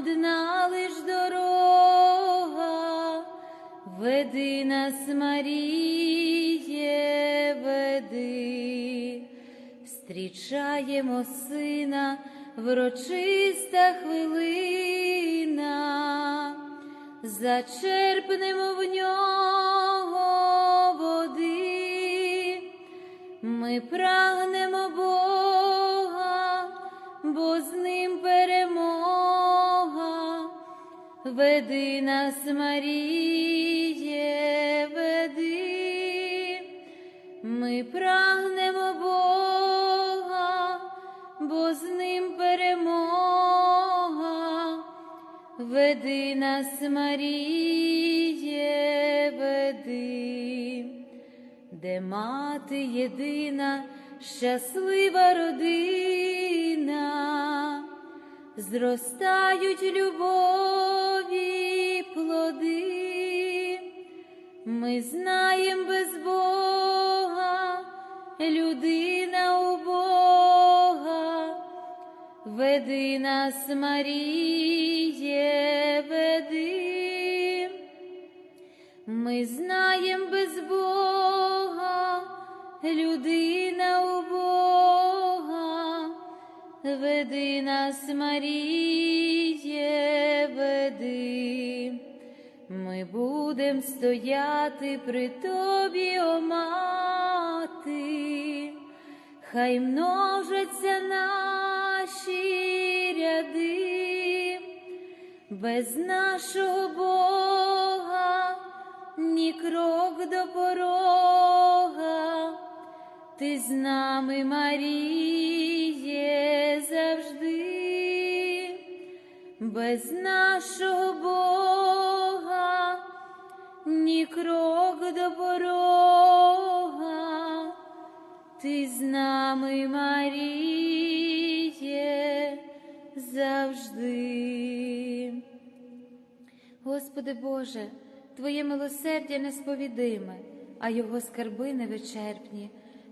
одна лиш дорога, веди нас, Маріє, веди, встрічаємо сина, врочиста хвилина, зачерпнемо в нього води. Ми прагнемо Бога, бо з ним перемога. Веди нас, Маріє, веди. Ми прагнемо Бога, бо з ним перемога. Веди нас, Маріє, веди де мати єдина, щаслива родина, зростають любові плоди, ми знаєм без Бога, людина у Бога, веди нас, Маріє, веди. Ми знаєм без Бога, людина веди нас, Маріє, веди, ми будем стояти при тобі, о мати, хай множаться наші ряди, без нашого Бога ні крок до порога, ти з нами, Маріє, завжди, без нашого Бога, ні крок до порога, ти з нами, Маріє, завжди. Господи Боже, Твоє милосердя несповідиме, а Його скарби невичерпні.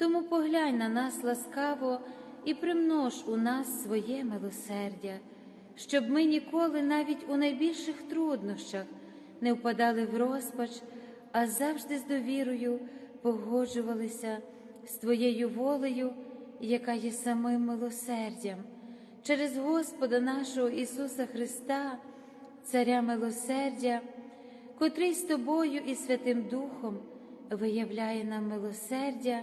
Тому поглянь на нас ласкаво і примнож у нас своє милосердя, щоб ми ніколи, навіть у найбільших труднощах, не впадали в розпач, а завжди з довірою погоджувалися з Твоєю волею, яка є самим милосердям, через Господа нашого Ісуса Христа, Царя милосердя котрий з тобою і Святим Духом виявляє нам милосердя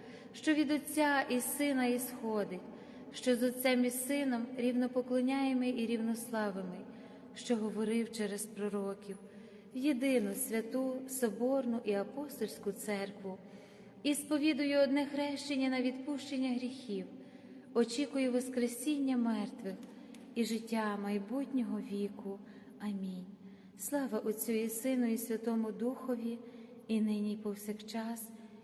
що від Отця і Сина ісходить, що з Отцем і Сином рівнопоклоняємо і рівнославими, що говорив через пророків, єдину святу, соборну і апостольську церкву, і сповідую одне хрещення на відпущення гріхів, очікую Воскресіння мертвих і життя майбутнього віку. Амінь. Слава Отцю і Сину, і Святому Духові, і нині, і повсякчас,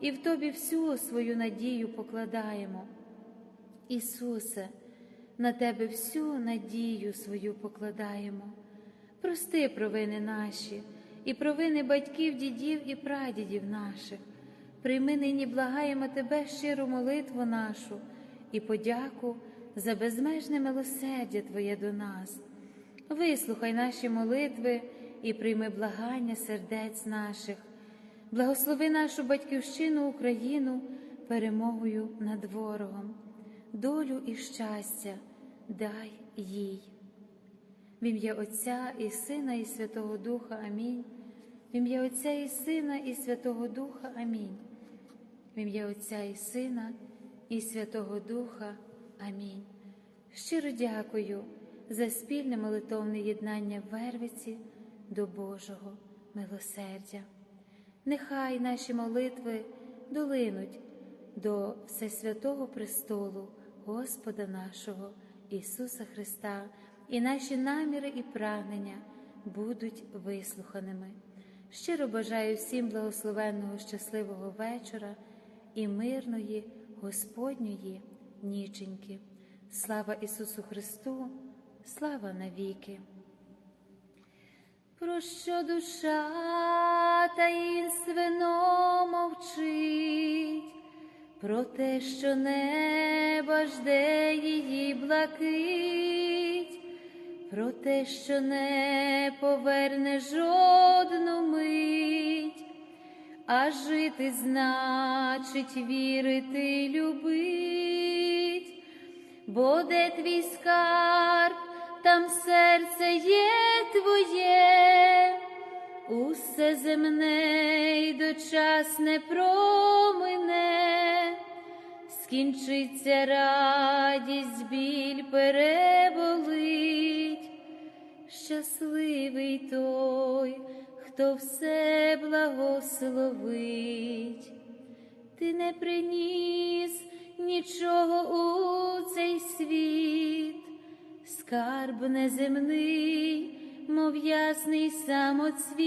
і в Тобі всю свою надію покладаємо. Ісусе, на Тебе всю надію свою покладаємо. Прости провини наші і провини батьків, дідів і прадідів наших. Прийми нині, благаємо Тебе щиру молитву нашу і подяку за безмежне милосердя Твоє до нас вислухай наші молитви і прийми благання сердець наших, благослови нашу батьківщину Україну перемогою над ворогом, долю і щастя дай їй. В ім'я Отця і Сина, і Святого Духа Амінь. В ім'я Отця і Сина, і Святого Духа Амінь. В ім'я Отця і Сина, і Святого Духа Амінь. Щиро дякую за спільне молитовне єднання в Вервиці до Божого милосердя. Нехай наші молитви долинуть до Всесвятого престолу Господа нашого Ісуса Христа, і наші наміри і прагнення будуть вислуханими. Щиро бажаю всім благословенного щасливого вечора і мирної Господньої ніченьки. Слава Ісусу Христу! слава навіки. Про що душа таїнственно мовчить, про те, що небо жде її блакить, про те, що не поверне жодну мить, а жити значить вірити, любить, бо де твій скарб там серце є твоє, Усе земне й дочасне промине, скінчиться радість, біль переболить, щасливий той, хто все благословить. Ти не приніс нічого у цей світ, скарб неземний, мов ясний самоцвіт,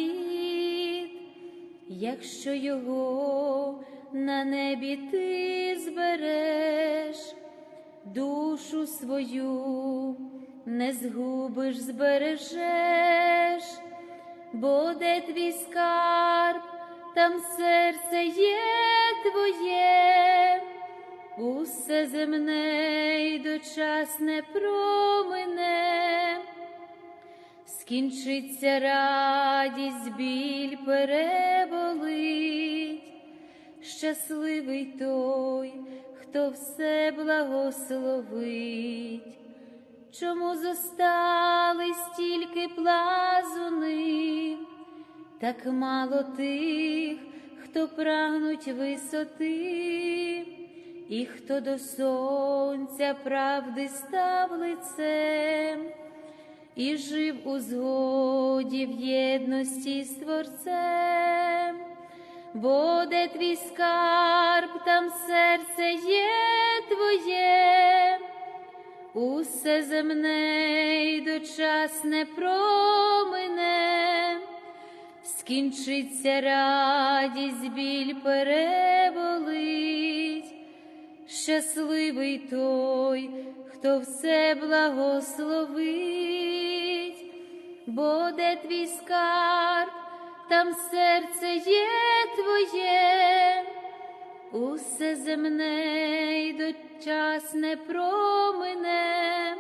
якщо його на небі ти збереш, душу свою не згубиш, збережеш, бо де твій скарб, там серце є твоє, усе земне й дочасне промине, скінчиться радість, біль переболить, щасливий той, хто все благословить. Чому зостались тільки плазуни, так мало тих, хто прагнуть висоти, і хто до сонця правди став лицем, і жив у згоді в єдності з Творцем, бо де твій скарб, там серце є твоє. Усе земне й дочасне промине, скінчиться радість, біль переболить, щасливий той, хто все благословить, бо де твій скарб, там серце є твоє. Усе земне й дочасне промине,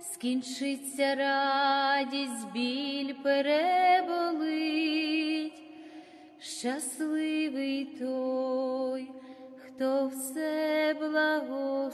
скінчиться радість, біль переболить, щасливий той, хто все благословить.